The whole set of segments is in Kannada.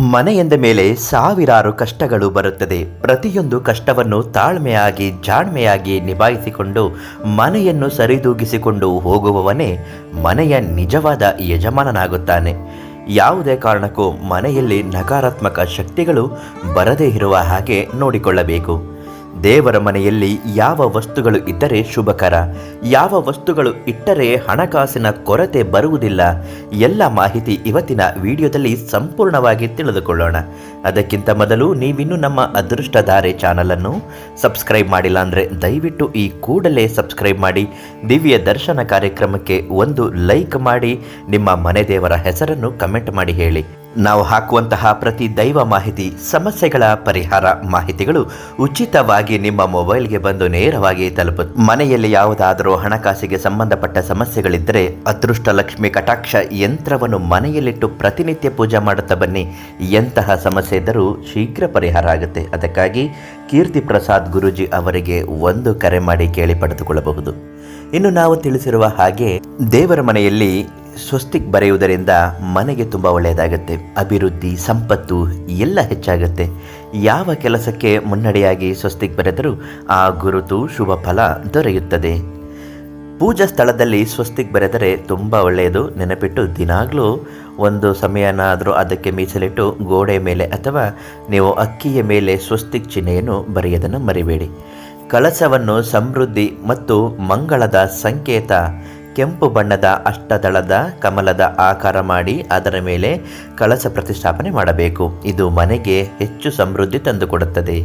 ಮನೆಯೆಂದ ಮೇಲೆ ಸಾವಿರಾರು ಕಷ್ಟಗಳು ಬರುತ್ತದೆ. ಪ್ರತಿಯೊಂದು ಕಷ್ಟವನ್ನು ತಾಳ್ಮೆಯಾಗಿ, ಜಾಣ್ಮೆಯಾಗಿ ನಿಭಾಯಿಸಿಕೊಂಡು, ಮನೆಯನ್ನು ಸರಿದೂಗಿಸಿಕೊಂಡು ಹೋಗುವವನೇ ಮನೆಯ ನಿಜವಾದ ಯಜಮಾನನಾಗುತ್ತಾನೆ. ಯಾವುದೇ ಕಾರಣಕ್ಕೂ ಮನೆಯಲ್ಲಿ ನಕಾರಾತ್ಮಕ ಶಕ್ತಿಗಳು ಬರದೇ ಇರುವ ಹಾಗೆ ನೋಡಿಕೊಳ್ಳಬೇಕು. ದೇವರ ಮನೆಯಲ್ಲಿ ಯಾವ ವಸ್ತುಗಳು ಇದ್ದರೆ ಶುಭಕರ. ಯಾವ ವಸ್ತುಗಳು ಇಟ್ಟರೆ ಹಣಕಾಸಿನ ಕೊರತೆ ಬರುವುದಿಲ್ಲ. ಎಲ್ಲ ಮಾಹಿತಿ ಇವತ್ತಿನ ವಿಡಿಯೋದಲ್ಲಿ ಸಂಪೂರ್ಣವಾಗಿ ತಿಳಿದುಕೊಳ್ಳೋಣ. ಅದಕ್ಕಿಂತ ಮೊದಲು ನೀವಿನ್ನೂ ನಮ್ಮ ಅದೃಷ್ಟಧಾರೆ ಚಾನಲನ್ನು ಸಬ್ಸ್ಕ್ರೈಬ್ ಮಾಡಿಲ್ಲ ಅಂದರೆ ದಯವಿಟ್ಟು ಈ ಕೂಡಲೇ ಸಬ್ಸ್ಕ್ರೈಬ್ ಮಾಡಿ, ದಿವ್ಯ ದರ್ಶನ ಕಾರ್ಯಕ್ರಮಕ್ಕೆ ಒಂದು ಲೈಕ್ ಮಾಡಿ, ನಿಮ್ಮ ಮನೆ ದೇವರ ಹೆಸರನ್ನು ಕಮೆಂಟ್ ಮಾಡಿ ಹೇಳಿ. ನಾವು ಹಾಕುವಂತಹ ಪ್ರತಿ ದೈವ ಮಾಹಿತಿ, ಸಮಸ್ಯೆಗಳ ಪರಿಹಾರ ಮಾಹಿತಿಗಳು ಉಚಿತವಾಗಿ ನಿಮ್ಮ ಮೊಬೈಲ್ಗೆ ಬಂದು ನೇರವಾಗಿ ತಲುಪುತ್ತೆ ಮನೆಯಲ್ಲಿ ಯಾವುದಾದರೂ ಹಣಕಾಸಿಗೆ ಸಂಬಂಧಪಟ್ಟ ಸಮಸ್ಯೆಗಳಿದ್ದರೆ ಅದೃಷ್ಟ ಲಕ್ಷ್ಮಿ ಕಟಾಕ್ಷ ಯಂತ್ರವನ್ನು ಮನೆಯಲ್ಲಿಟ್ಟು ಪ್ರತಿನಿತ್ಯ ಪೂಜೆ ಮಾಡುತ್ತಾ ಬನ್ನಿ. ಎಂತಹ ಸಮಸ್ಯೆ ಇದ್ದರೂ ಶೀಘ್ರ ಪರಿಹಾರ ಆಗುತ್ತೆ. ಅದಕ್ಕಾಗಿ ಕೀರ್ತಿ ಪ್ರಸಾದ್ ಗುರುಜಿ ಅವರಿಗೆ ಒಂದು ಕರೆ ಮಾಡಿ ಕೇಳಿ ಪಡೆದುಕೊಳ್ಳಬಹುದು. ಇನ್ನು ನಾವು ತಿಳಿಸಿರುವ ಹಾಗೆ ದೇವರ ಮನೆಯಲ್ಲಿ ಸ್ವಸ್ತಿಕ್ ಬರೆಯುವುದರಿಂದ ಮನೆಗೆ ತುಂಬ ಒಳ್ಳೆಯದಾಗುತ್ತೆ. ಅಭಿವೃದ್ಧಿ, ಸಂಪತ್ತು ಎಲ್ಲ ಹೆಚ್ಚಾಗುತ್ತೆ. ಯಾವ ಕೆಲಸಕ್ಕೆ ಮುನ್ನಡೆಯಾಗಿ ಸ್ವಸ್ತಿಕ್ ಬರೆದರೂ ಆ ಗುರುತು, ಶುಭ ಫಲ ದೊರೆಯುತ್ತದೆ. ಪೂಜಾ ಸ್ಥಳದಲ್ಲಿ ಸ್ವಸ್ತಿಕ್ ಬರೆದರೆ ತುಂಬ ಒಳ್ಳೆಯದು. ನೆನಪಿಟ್ಟು ದಿನಾಗಲೂ ಒಂದು ಸಮಯನಾದರೂ ಅದಕ್ಕೆ ಮೀಸಲಿಟ್ಟು ಗೋಡೆ ಮೇಲೆ ಅಥವಾ ನೀವು ಅಕ್ಕಿಯ ಮೇಲೆ ಸ್ವಸ್ತಿಕ್ ಚಿಹ್ನೆಯನ್ನು ಬರೆಯೋದನ್ನು ಮರಿಬೇಡಿ. ಕಳಸವನ್ನು ಸಮೃದ್ಧಿ ಮತ್ತು ಮಂಗಳದ ಸಂಕೇತ ಕೆಂಪು ಬಣ್ಣದ ಅಷ್ಟದಳದ ಕಮಲದ ಆಕಾರ ಮಾಡಿ ಅದರ ಮೇಲೆ ಕಳಸ ಪ್ರತಿಷ್ಠಾಪನೆ ಮಾಡಬೇಕು. ಇದು ಮನೆಗೆ ಹೆಚ್ಚು ಸಮೃದ್ಧಿ ತಂದುಕೊಡುತ್ತದೆ.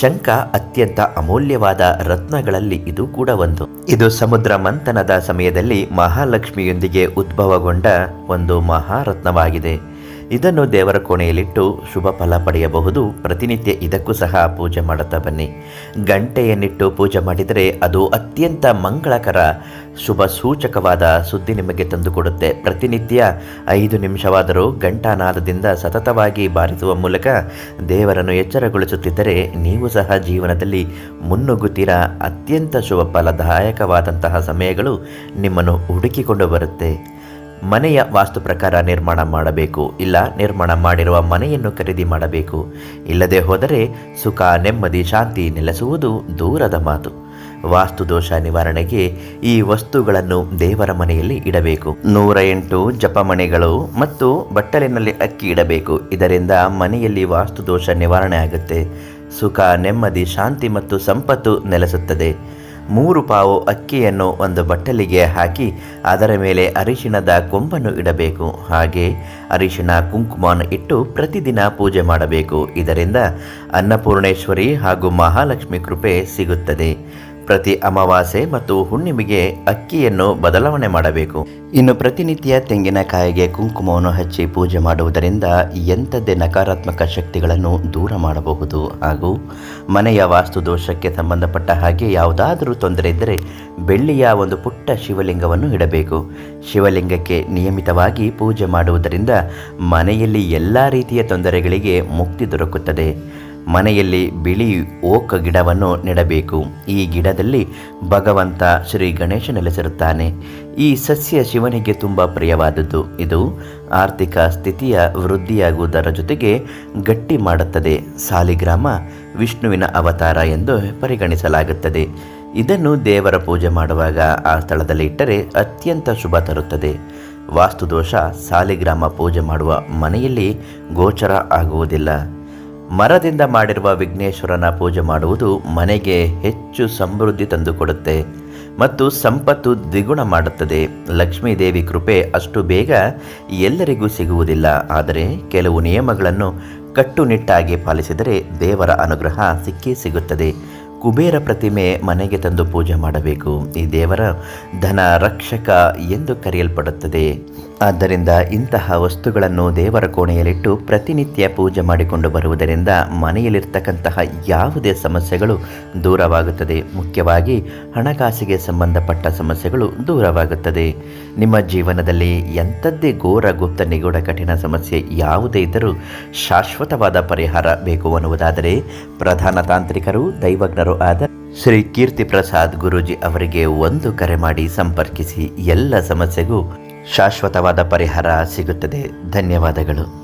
ಶಂಖ ಅತ್ಯಂತ ಅಮೂಲ್ಯವಾದ ರತ್ನಗಳಲ್ಲಿ ಇದು ಕೂಡ ಒಂದು. ಇದು ಸಮುದ್ರ ಮಂಥನದ ಸಮಯದಲ್ಲಿ ಮಹಾಲಕ್ಷ್ಮಿಯೊಂದಿಗೆ ಉದ್ಭವಗೊಂಡ ಒಂದು ಮಹಾರತ್ನವಾಗಿದೆ. ಇದನ್ನು ದೇವರ ಕೋಣೆಯಲ್ಲಿಟ್ಟು ಶುಭ ಫಲ ಪಡೆಯಬಹುದು. ಪ್ರತಿನಿತ್ಯ ಇದಕ್ಕೂ ಸಹ ಪೂಜೆ ಮಾಡುತ್ತಾ ಬನ್ನಿ. ಗಂಟೆಯನ್ನಿಟ್ಟು ಪೂಜೆ ಮಾಡಿದರೆ ಅದು ಅತ್ಯಂತ ಮಂಗಳಕರ, ಶುಭ ಸೂಚಕವಾದ ಸುದ್ದಿ ನಿಮಗೆ ತಂದುಕೊಡುತ್ತೆ. ಪ್ರತಿನಿತ್ಯ ಐದು ನಿಮಿಷವಾದರೂ ಗಂಟಾನಾದದಿಂದ ಸತತವಾಗಿ ಬಾರಿಸುವ ಮೂಲಕ ದೇವರನ್ನು ಎಚ್ಚರಗೊಳಿಸುತ್ತಿದ್ದರೆ ನೀವು ಸಹ ಜೀವನದಲ್ಲಿ ಮುನ್ನುಗ್ಗುತ್ತೀರಾ. ಅತ್ಯಂತ ಶುಭ ಫಲದಾಯಕವಾದಂತಹ ಸಮಯಗಳು ನಿಮ್ಮನ್ನು ಹುಡುಕಿಕೊಂಡು ಬರುತ್ತೆ. ಮನೆಯ ವಾಸ್ತು ಪ್ರಕಾರ ನಿರ್ಮಾಣ ಮಾಡಬೇಕು, ಇಲ್ಲ ನಿರ್ಮಾಣ ಮಾಡಿರುವ ಮನೆಯನ್ನು ಖರೀದಿ ಮಾಡಬೇಕು. ಇಲ್ಲದೆ ಹೋದರೆ ಸುಖ, ನೆಮ್ಮದಿ, ಶಾಂತಿ ನೆಲೆಸುವುದು ದೂರದ ಮಾತು. ವಾಸ್ತು ದೋಷ ನಿವಾರಣೆಗೆ ಈ ವಸ್ತುಗಳನ್ನು ದೇವರ ಮನೆಯಲ್ಲಿ ಇಡಬೇಕು. ನೂರ ಎಂಟು ಜಪಮಣೆಗಳು ಮತ್ತು ಬಟ್ಟಲಿನಲ್ಲಿ ಅಕ್ಕಿ ಇಡಬೇಕು. ಇದರಿಂದ ಮನೆಯಲ್ಲಿ ವಾಸ್ತು ದೋಷ ನಿವಾರಣೆ ಆಗುತ್ತೆ. ಸುಖ, ನೆಮ್ಮದಿ, ಶಾಂತಿ ಮತ್ತು ಸಂಪತ್ತು ನೆಲೆಸುತ್ತದೆ. ಮೂರು ಪಾವು ಅಕ್ಕಿಯನ್ನು ಒಂದು ಬಟ್ಟಲಿಗೆ ಹಾಕಿ ಅದರ ಮೇಲೆ ಅರಿಶಿಣದ ಕೊಂಬನ್ನು ಇಡಬೇಕು. ಹಾಗೆ ಅರಿಶಿಣ ಕುಂಕುಮವನ್ನು ಇಟ್ಟು ಪ್ರತಿದಿನ ಪೂಜೆ ಮಾಡಬೇಕು. ಇದರಿಂದ ಅನ್ನಪೂರ್ಣೇಶ್ವರಿ ಹಾಗೂ ಮಹಾಲಕ್ಷ್ಮಿ ಕೃಪೆ ಸಿಗುತ್ತದೆ. ಪ್ರತಿ ಅಮಾವಾಸ್ಯೆ ಮತ್ತು ಹುಣ್ಣಿಮೆಗೆ ಅಕ್ಕಿಯನ್ನು ಬದಲಾವಣೆ ಮಾಡಬೇಕು. ಇನ್ನು ಪ್ರತಿನಿತ್ಯ ತೆಂಗಿನಕಾಯಿಗೆ ಕುಂಕುಮವನ್ನು ಹಚ್ಚಿ ಪೂಜೆ ಮಾಡುವುದರಿಂದ ಎಂಥದ್ದೇ ನಕಾರಾತ್ಮಕ ಶಕ್ತಿಗಳನ್ನು ದೂರ ಮಾಡಬಹುದು. ಹಾಗೂ ಮನೆಯ ವಾಸ್ತು ದೋಷಕ್ಕೆ ಸಂಬಂಧಪಟ್ಟ ಹಾಗೆ ಯಾವುದಾದರೂ ತೊಂದರೆ ಇದ್ದರೆ ಬೆಳ್ಳಿಯ ಒಂದು ಪುಟ್ಟ ಶಿವಲಿಂಗವನ್ನು ಇಡಬೇಕು. ಶಿವಲಿಂಗಕ್ಕೆ ನಿಯಮಿತವಾಗಿ ಪೂಜೆ ಮಾಡುವುದರಿಂದ ಮನೆಯಲ್ಲಿ ಎಲ್ಲ ರೀತಿಯ ತೊಂದರೆಗಳಿಗೆ ಮುಕ್ತಿ ದೊರಕುತ್ತದೆ. ಮನೆಯಲ್ಲಿ ಬಿಳಿ ಓಕ ಗಿಡವನ್ನು ನೆಡಬೇಕು. ಈ ಗಿಡದಲ್ಲಿ ಭಗವಂತ ಶ್ರೀ ಗಣೇಶ ನೆಲೆಸಿರುತ್ತಾನೆ. ಈ ಸಸ್ಯ ಶಿವನಿಗೆ ತುಂಬ ಪ್ರಿಯವಾದದ್ದು. ಇದು ಆರ್ಥಿಕ ಸ್ಥಿತಿಯ ವೃದ್ಧಿಯಾಗುವುದರ ಜೊತೆಗೆ ಗಟ್ಟಿ ಮಾಡುತ್ತದೆ. ಸಾಲಿಗ್ರಾಮ ವಿಷ್ಣುವಿನ ಅವತಾರ ಎಂದು ಪರಿಗಣಿಸಲಾಗುತ್ತದೆ. ಇದನ್ನು ದೇವರ ಪೂಜೆ ಮಾಡುವಾಗ ಆ ಸ್ಥಳದಲ್ಲಿ ಇಟ್ಟರೆ ಅತ್ಯಂತ ಶುಭ ತರುತ್ತದೆ. ವಾಸ್ತುದೋಷ ಸಾಲಿಗ್ರಾಮ ಪೂಜೆ ಮಾಡುವ ಮನೆಯಲ್ಲಿ ಗೋಚರ ಆಗುವುದಿಲ್ಲ. ಮರದಿಂದ ಮಾಡಿರುವ ವಿಘ್ನೇಶ್ವರನ ಪೂಜೆ ಮಾಡುವುದು ಮನೆಗೆ ಹೆಚ್ಚು ಸಮೃದ್ಧಿ ತಂದುಕೊಡುತ್ತೆ ಮತ್ತು ಸಂಪತ್ತು ದ್ವಿಗುಣ ಮಾಡುತ್ತದೆ. ಲಕ್ಷ್ಮೀದೇವಿ ಕೃಪೆ ಅಷ್ಟು ಬೇಗ ಎಲ್ಲರಿಗೂ ಸಿಗುವುದಿಲ್ಲ. ಆದರೆ ಕೆಲವು ನಿಯಮಗಳನ್ನು ಕಟ್ಟುನಿಟ್ಟಾಗಿ ಪಾಲಿಸಿದರೆ ದೇವರ ಅನುಗ್ರಹ ಸಿಕ್ಕೇ ಸಿಗುತ್ತದೆ. ಕುಬೇರ ಪ್ರತಿಮೆ ಮನೆಗೆ ತಂದು ಪೂಜೆ ಮಾಡಬೇಕು. ಈ ದೇವರ ಧನ ರಕ್ಷಕ ಎಂದು ಕರೆಯಲ್ಪಡುತ್ತದೆ. ಆದ್ದರಿಂದ ಇಂತಹ ವಸ್ತುಗಳನ್ನು ದೇವರ ಕೋಣೆಯಲ್ಲಿಟ್ಟು ಪ್ರತಿನಿತ್ಯ ಪೂಜೆ ಮಾಡಿಕೊಂಡು ಬರುವುದರಿಂದ ಮನೆಯಲ್ಲಿರ್ತಕ್ಕಂತಹ ಯಾವುದೇ ಸಮಸ್ಯೆಗಳು ದೂರವಾಗುತ್ತದೆ. ಮುಖ್ಯವಾಗಿ ಹಣಕಾಸಿಗೆ ಸಂಬಂಧಪಟ್ಟ ಸಮಸ್ಯೆಗಳು ದೂರವಾಗುತ್ತದೆ. ನಿಮ್ಮ ಜೀವನದಲ್ಲಿ ಎಂಥದ್ದೇ ಘೋರ ಗುಪ್ತ ನಿಗೂಢ ಕಠಿಣ ಸಮಸ್ಯೆ ಯಾವುದೇ ಇದ್ದರೂ ಶಾಶ್ವತವಾದ ಪರಿಹಾರ ಬೇಕು ಅನ್ನುವುದಾದರೆ ಪ್ರಧಾನ ತಾಂತ್ರಿಕರು, ದೈವಜ್ಞರು ಆದ ಶ್ರೀ ಕೀರ್ತಿ ಪ್ರಸಾದ್ ಗುರೂಜಿ ಅವರಿಗೆ ಒಂದು ಕರೆ ಮಾಡಿ ಸಂಪರ್ಕಿಸಿ. ಎಲ್ಲ ಸಮಸ್ಯೆಗೂ ಶಾಶ್ವತವಾದ ಪರಿಹಾರ ಸಿಗುತ್ತದೆ. ಧನ್ಯವಾದಗಳು.